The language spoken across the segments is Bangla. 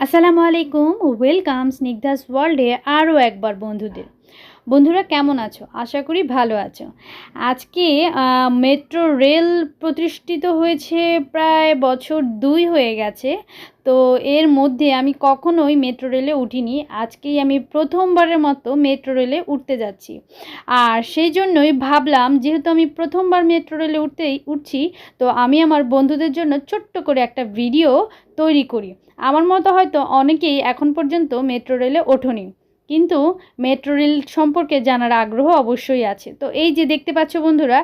আসসালামু আলাইকুম ওয়েলকাম স্নিগ্ধাস ওয়ার্ল্ডে আরও একবার বন্ধুদের। বন্ধুরা কেমন আছো? আশা করি ভালো আছো। আজকে মেট্রো রেল প্রতিষ্ঠিত হয়েছে প্রায় বছর দুই হয়ে গেছে। তো এর মধ্যে আমি কখনোই মেট্রো রেলে উঠিনি। আজকেই আমি প্রথমবারের মতো মেট্রো রেলে উঠতে যাচ্ছি। আর সেই জন্যই ভাবলাম, যেহেতু আমি প্রথমবার মেট্রো রেলে উঠতেই উঠছি, তো আমি আমার বন্ধুদের জন্য ছোট্ট করে একটা ভিডিও তৈরি করি। আমার মতো হয়তো অনেকেই এখন পর্যন্ত মেট্রো রেলে ওঠেনি। কিন্তু মেট্রো রেল সম্পর্কে জানার আগ্রহ অবশ্যই আছে। তো এই যে দেখতে পাচ্ছ বন্ধুরা,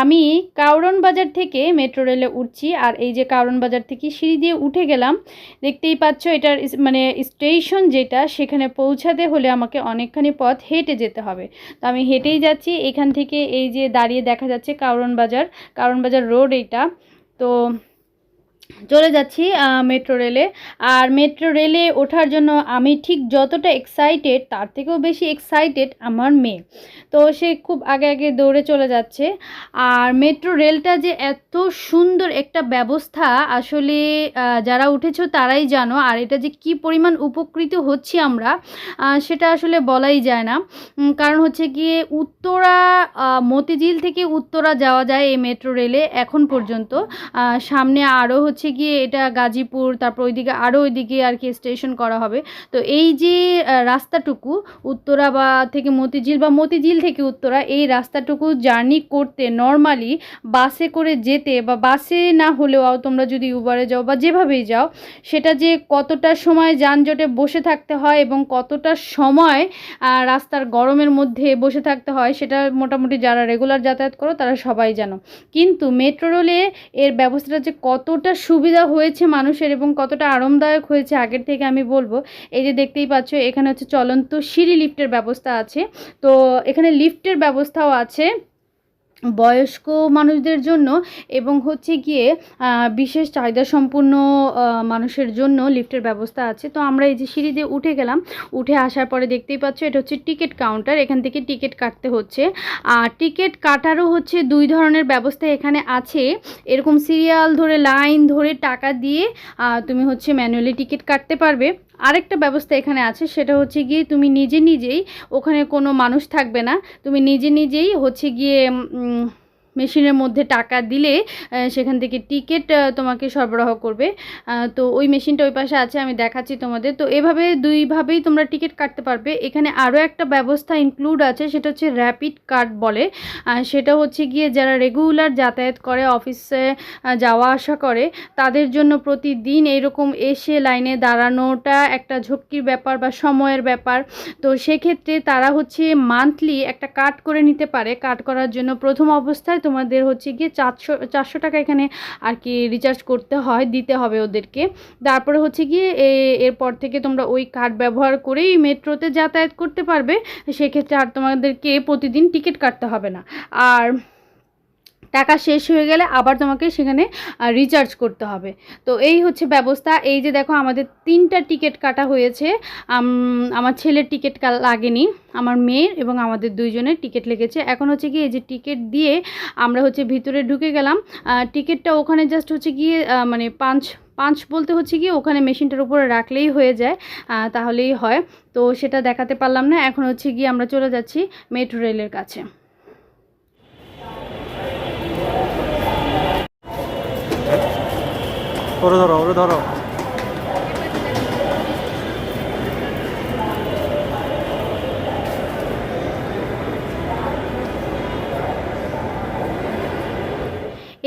আমি কাউরন বাজার থেকে মেট্রো রেলে উঠছি আর এই যে কাউরন বাজার থেকে সিঁড়ি দিয়ে উঠে গেলাম, দেখতেই পাচ্ছ এটার মানে স্টেশন যেটা, সেখানে পৌঁছাতে হলে আমাকে অনেকখানি পথ হেঁটে যেতে হবে। তো আমি হেঁটেই যাচ্ছি, এখান থেকে এই যে দাঁড়িয়ে দেখা যাচ্ছে কাউরন বাজার কাউরন বাজার রোড এইটা। তো চলে যাচ্ছি মেট্রো রেলে আর মেট্রো রেলে ওঠার জন্য আমি ঠিক যতটা এক্সাইটেড তার থেকেও বেশি এক্সাইটেড আমার মেয়ে। তো সে খুব আগে আগে দৌড়ে চলে যাচ্ছে। আর মেট্রো রেলটা যে এত সুন্দর একটা ব্যবস্থা, আসলে যারা উঠেছো তারাই জানো। আর এটা যে কি পরিমাণ উপকৃত হচ্ছি আমরা সেটা আসলে বলাই যায় না। কারণ হচ্ছে গিয়ে উত্তরা মতিঝিল থেকে উত্তরা যাওয়া যায় এই মেট্রো রেলে এখন পর্যন্ত। সামনে আরও হচ্ছে গিয়ে এটা গাজীপুর, তারপর ওইদিকে আরও ওইদিকে আর কি স্টেশন করা হবে। তো এই যে রাস্তাটুকু, উত্তরা বা থেকে মতিঝিল বা মতিঝিল থেকে উত্তরা, এই রাস্তাটুকু জার্নি করতে নর্মালি বাসে করে যেতে বা বাসে না হলেও তোমরা যদি উবারে যাও বা যেভাবেই যাও, সেটা যে কতটা সময় যানজটে বসে থাকতে হয় এবং কতটা সময় রাস্তার গরমের মধ্যে বসে থাকতে হয়, সেটা মোটামুটি যারা রেগুলার যাতায়াত করো, তারা সবাই জানো। কিন্তু মেট্রো রেলে এর ব্যবস্থাটা যে কতটা সুবিধা হয়েছে মানুষের এবং কতটা আরামদায়ক হয়েছে আগের থেকে আমি বলব। এই যে দেখতেই পাচ্ছ, এখানে হচ্ছে চলন্ত সিঁড়ি লিফটের ব্যবস্থা আছে। তো এখানে লিফটের ব্যবস্থাও আছে। বয়স্ক মানুষদের জন্য এবং হচ্ছে গিয়ে বিশেষ চাহিদা আহ, মানুষের জন্য লিফটের ব্যবস্থা আছে। তো আমরা এই যে সিঁড়ি দিয়ে উঠে গেলাম উঠে আসার পরে দেখতেই পাচ্ছ এটা হচ্ছে টিকিট কাউন্টার এখান থেকে টিকিট কাটতে হচ্ছে। আর টিকিট কাটারও হচ্ছে দুই ধরনের ব্যবস্থা এখানে আছে। এরকম সিরিয়াল ধরে লাইন ধরে টাকা দিয়ে তুমি হচ্ছে ম্যানুয়ালি টিকিট কাটতে পারবে। আরেকটা ব্যবস্থা এখানে আছে, সেটা হচ্ছে গিয়ে তুমি নিজে নিজেই ওখানে কোনো মানুষ থাকবে না। তুমি নিজে নিজেই হচ্ছে গিয়ে মেশিনের মধ্যে টাকা দিলে সেখান থেকে টিকিট তোমাকে সরবরাহ করবে। তো ওই মেশিনটা ওই পাশে আছে, আমি দেখাচ্ছি তোমাদের। তো এভাবে দুইভাবেই তোমরা টিকিট কাটতে পারবে। এখানে আরও একটা ব্যবস্থা ইনক্লুড আছে, সেটা হচ্ছে র্যাপিড কার্ড বলে। সেটা হচ্ছে গিয়ে যারা রেগুলার যাতায়াত করে অফিসে যাওয়া আসা করে, তাদের জন্য প্রতিদিন এরকম এসে লাইনে দাঁড়ানোটা একটা ঝক্কির ব্যাপার বা সময়ের ব্যাপার। তো সেক্ষেত্রে তারা হচ্ছে মান্থলি একটা কাট করে নিতে পারে। কাট করার জন্য প্রথম অবস্থায় তোমাদের হচ্ছে গিয়ে চারশো চারশো টাকা এখানে আর কি রিচার্জ করতে হয়, দিতে হবে ওদেরকে। তারপরে হচ্ছে গিয়ে এরপর থেকে তোমরা ওই কার্ড ব্যবহার করেই মেট্রোতে যাতায়াত করতে পারবে। সেক্ষেত্রে আর তোমাদেরকে প্রতিদিন টিকিট কাটতে হবে না। আর টাকা শেষ হয়ে গেলে আবার তোমাকে সেখানে রিচার্জ করতে হবে। তো এই হচ্ছে ব্যবস্থা। এই যে দেখো আমাদের তিনটা টিকিট কাটা হয়েছে। আমার ছেলের টিকিট লাগেনি, আমার মেয়ের এবং আমাদের দুইজনের টিকিট লেগেছে। এখন হচ্ছে কি এই যে টিকিট দিয়ে আমরা হচ্ছে ভিতরে ঢুকে গেলাম। টিকিটটা ওখানে জাস্ট হচ্ছে গিয়ে মানে পাঁচ পাঁচ বলতে হচ্ছে কি ওখানে মেশিনটার উপরে রাখলেই হয়ে যায়। তাহলেই হয়। তো সেটা দেখাতে পারলাম না। এখন হচ্ছে গিয়ে আমরা চলে যাচ্ছি মেট্রো রেলের কাছে। ওরে ধরো ওরে ধরো।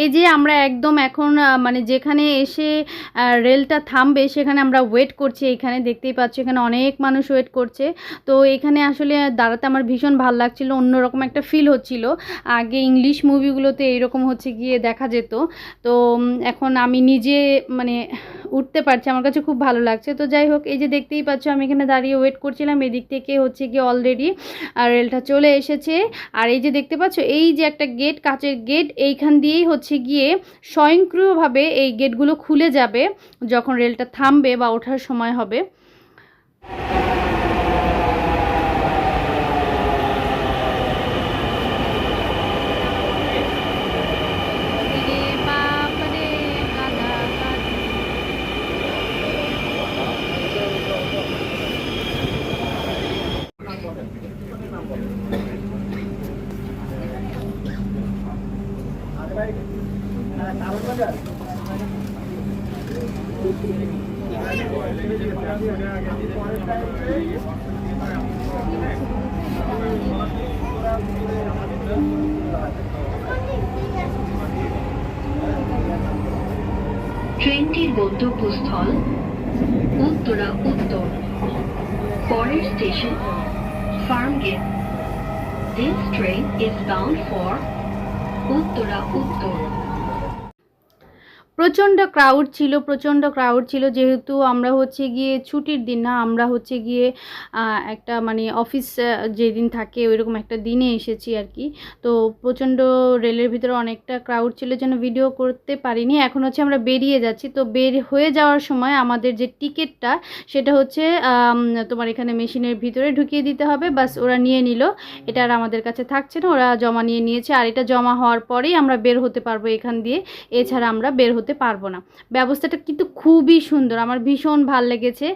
এই যে আমরা একদম এখন মানে যেখানে এসে রেলটা থামবে, সেখানে আমরা ওয়েট করছি। এখানে দেখতেই পাচ্ছি, এখানে অনেক মানুষ ওয়েট করছে। তো এখানে আসলে দাঁড়াতে আমার ভীষণ ভালো লাগছিল, অন্যরকম একটা ফিল হচ্ছিল। আগে ইংলিশ মুভিগুলোতে এইরকম হচ্ছে গিয়ে দেখা যেত। তো এখন আমি নিজে মানে উঠতে পারছে, আমার কাছে খুব ভালো লাগছে। তো যাই হোক, এই যে দেখতেই পাচ্ছ, আমি এখানে দাঁড়িয়ে ওয়েট করছিলাম, এদিক থেকে হচ্ছে গিয়ে অলরেডি রেলটা চলে এসেছে। আর এই যে দেখতে পাচ্ছ, এই যে একটা গেট কাঁচের গেট এইখান দিয়েই হচ্ছে গিয়ে স্বয়ংক্রিয়ভাবে এই গেটগুলো খুলে যাবে, যখন রেলটা থামবে বা ওঠার সময় হবে। ট্রেনটির গন্তব্যস্থল উত্তরা উত্তর পরের station Farmgate This train is bound for Uttara Uttur. প্রচণ্ড ক্রাউড ছিল, প্রচণ্ড ক্রাউড ছিল। যেহেতু আমরা হচ্ছে গিয়ে ছুটির দিন না, আমরা হচ্ছে গিয়ে একটা মানে অফিস যেদিন থাকে ওইরকম একটা দিনে এসেছি আর কি। তো প্রচণ্ড রেলের ভিতরে অনেকটা ক্রাউড ছিল যেন ভিডিও করতে পারিনি। এখন হচ্ছে আমরা বেরিয়ে যাচ্ছি। তো বের হয়ে যাওয়ার সময় আমাদের যে টিকিটটা সেটা হচ্ছে তোমার এখানে মেশিনের ভিতরে ঢুকিয়ে দিতে হবে। বাস ওরা নিয়ে নিল। এটা আর আমাদের কাছে থাকছে না, ওরা জমা নিয়ে নিয়েছে। আর এটা জমা হওয়ার পরেই আমরা বের হতে পারব এখান দিয়ে। এছাড়া আমরা বের হতে পারব না। ব্যবস্থাটা কিন্তু খুবই সুন্দর, আমার ভীষণ ভালো লেগেছে।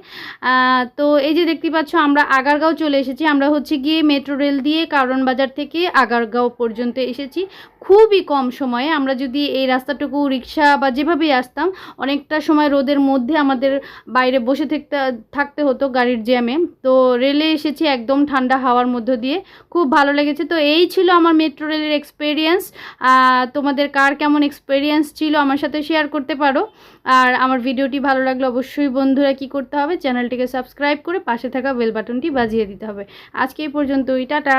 তো এই যে দেখতে পাচ্ছ, আমরা আগারগাঁও চলে এসেছি। আমরা হচ্ছে গিয়ে মেট্রো রেল দিয়ে কারণ বাজার থেকে আগারগাঁও পর্যন্ত এসেছি। খুবই কম সময়ে আমরা যদি এই রাস্তাটুকু রিক্সা বা যেভাবেই আসতাম, অনেকটা সময় রোদের মধ্যে আমাদের বাইরে বসে থাকতে থাকতে হতো গাড়ির জ্যামে। তো রেলে এসেছি একদম ঠান্ডা হাওয়ার মধ্য দিয়ে। খুব ভালো লেগেছে। তো এই ছিল আমার মেট্রো রেলের এক্সপিরিয়েন্স তোমাদের কার কেমন এক্সপিরিয়েন্স ছিল আমার সাথে শেয়ার করতে পারো। আর আমার ভিডিওটি ভালো লাগলে অবশ্যই বন্ধুরা কি করতে হবে? চ্যানেলটিকে সাবস্ক্রাইব করে পাশে থাকা বেল বাটনটি বাজিয়ে দিতে হবে। আজকে এই পর্যন্তই। টাটা!